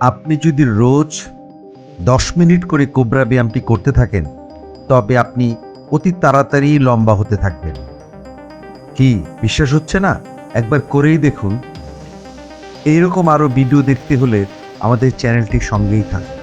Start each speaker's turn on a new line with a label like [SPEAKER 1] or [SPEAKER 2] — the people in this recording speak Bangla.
[SPEAKER 1] আপনি যদি রোজ দশ মিনিট করে কোবরা ব্যায়ামটি করতে থাকেন, তবে আপনি অতি তাড়াতাড়ি লম্বা হতে থাকবেন। কি, বিশ্বাস হচ্ছে না? একবার করেই দেখুন। এইরকম আরও ভিডিও দেখতে হলে আমাদের চ্যানেলটির সঙ্গেই থাকুন।